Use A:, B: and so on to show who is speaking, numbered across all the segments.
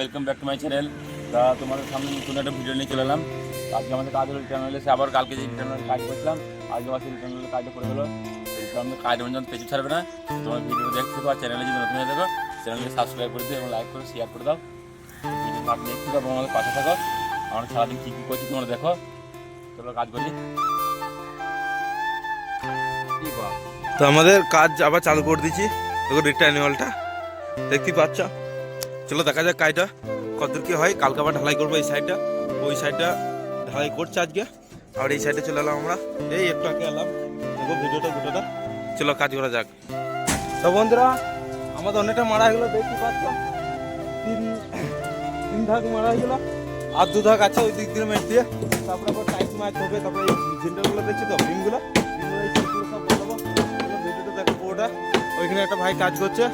A: Welcome back to my channel তা তোমাদের সামনে নতুন একটা ভিডিও নিয়ে চলে এলাম। আজকে আমাদের কাজ হলো রিটার্ন হলে আবার কালকে যে রিটার্ন কাজ করছিলাম, আজকে আবার রিটার্ন হলে কাজটা করে হলো আমাদের কাজ অনুযায়ী পেছু ছাড়বে না। তোমার ভিডিও দেখতে পাও চ্যানেলে যদি নতুন হয়ে থাকো চ্যানেলকে সাবস্ক্রাইব করে দিও এবং লাইক করে শেয়ার করে দাও। ভিডিও দেখতে পাবো আমাদের পাশে থাকো। আমরা সারাদিন কী কী করছি তোমরা দেখো। চলো কাজ করি।
B: তো আমাদের কাজ আবার চালু করে দিচ্ছি। দেখো রিটার্নিওয়ালটা দেখতেই পাচ্ছ? চলো দেখা যাক কাজটা। কতদূর কি হয়, কালকে আবার ঢালাই করব এই সাইডটা ওই সাইডটা ঢালাই করছে আজকে। আর এই সাইডে চলে এলাম আমরা। এই একটু আগে এলাম। দেখো ভিডিওটা ভিডিওটা। চলো কাজ করা যাক। তো বন্ধুরা, আমাদের অনেকটা মারা গেলো, দেখতে পাচ্ছ? তিন তিন ধাক মারা গেলো। আর দু ধাক আছে ওই দিক দিয়ে মেট দিয়ে। তারপরে আবার টাইট মাছ হবে। তারপরে এই ঝিন্ডাগুলো দেখছি তো বসাবো। ভিডিওটা দেখো পুরোটা। ওইখানে একটা ভাই কাজ করছে।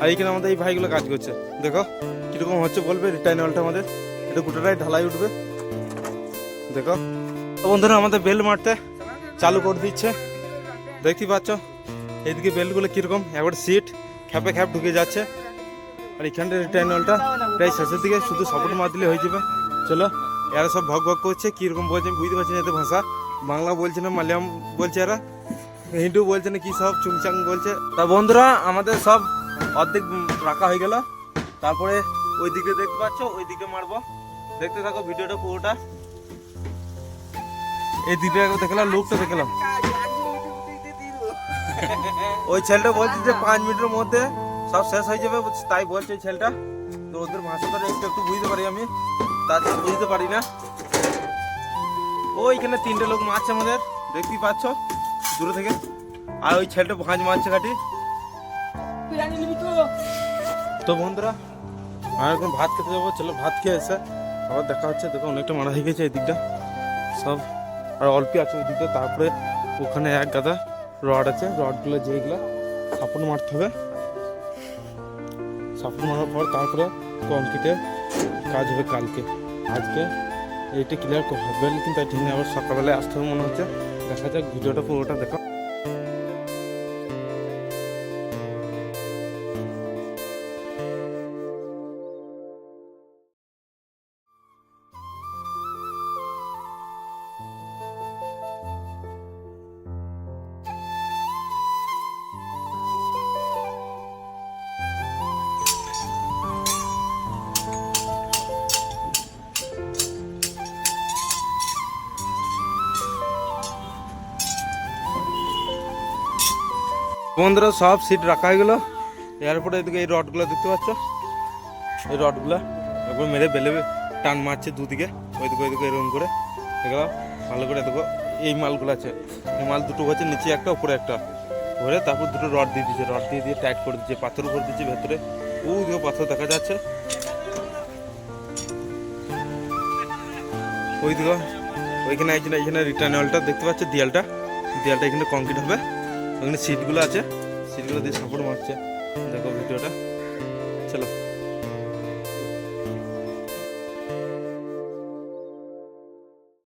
B: আর এইখানে আমাদের এই ভাইগুলো কাজ করছে। দেখো, কীরকম হচ্ছে বলবে রিটার্নালটা আমাদের। এটা গোটাটাই ঢালাই উঠবে। দেখো। তো বন্ধুরা, আমাদের বেল মারতে চালু করে দিচ্ছে। দেখতে পাচ্ছ? এইদিকে বেলগুলো কীরকম? একবার সিট খ্যাপে খ্যাপ ঢুকে যাচ্ছে। আর এখানটা রিটার্নালটা প্রায় শেষের দিকে শুধু সাপোর্ট মার দিলে হয়ে যাবে। চলো, এরা সব ভগ ভগ করছে, কীরকম বলছে আমি বুঝতে পারছি না এতে ভাষা। বাংলা বলছে না মালয়াম বলছে এরা, হিন্দু বলছে না, কি সব চুংচাং বলছে। তা বন্ধুরা, আমাদের সব অর্ধেক রাখা হয়ে গেল। তারপরে ওই দিকে দেখতে পাচ্ছ ওই দিকে মারবো। দেখতে থাকো ভিডিওটা পুরোটা। এই দিকে দেখলাম লুকটা দেখলাম। ওই ছেলেটা বলছে যে পাঁচ মিনিটের মধ্যে সব শেষ হয়ে যাবে তাই বলছে ওই ছেলেটা। তো ওদের ভাষাটা একটু একটু বুঝতে পারি আমি। তাছাড়া বুঝতে পারি না। ওইখানে তিনটে লোক মারছে আমাদের। দেখতেই পাচ্ছ দূরে থেকে। আর ওই ছেলেটা ভাঁজ মারছে কাটি তো। বন্ধুরা, আমি এখন ভাত খেতে যাব। চলো ভাত খেয়ে এসে আবার দেখা হচ্ছে। দেখো, অনেকটা মারা হয়ে গেছে এই দিকটা সব আর অল্পই আছে ওই দিকটা তারপরে ওখানে এক গাদা রড আছে। রডগুলো যেগুলো সাপোর্ট মারতে হবে। সাপোর্ট মারার পর তারপরে কংক্রিটের কাজ হবে কালকে। আজকে এইটা ক্লিয়ার হবে কিন্তু ঠিক নেই। আবার সকালবেলায় আসতে হবে মনে হচ্ছে। দেখা যাক, ভিডিওটা পুরোটা দেখো। বন্ধুরা, সব সিট রাখা হয়ে গেলো। এরপরে এদিকে এই রডগুলো দেখতে পাচ্ছ? এই রডগুলো একবার মেরে বেলে টান মারছে দুদিকে, ওইদিকে ওইদিকে এরকম করে। দেখলাম ভালো করে দেখো, এই মালগুলো আছে। এই মাল দুটো হচ্ছে নিচে একটা, উপরে একটা। ধরে তারপর দুটো রড দিয়ে দিচ্ছে রড দিয়ে দিয়ে টাইট করে দিচ্ছে পাথর উপরে দিচ্ছে ভেতরে। ওই দিকে পাথর দেখা যাচ্ছে। ওই দিকে ওইখানে এইখানে এইখানে রিটার্ন ওয়ালটা দেখতে পাচ্ছে? দেয়ালটা। দেয়ালটা এখানে কংক্রিট হবে। ওখানে সিটগুলো আছে। সিটগুলো দিয়ে সাপোর্ট মারছে। দেখো ভিডিওটা চলো।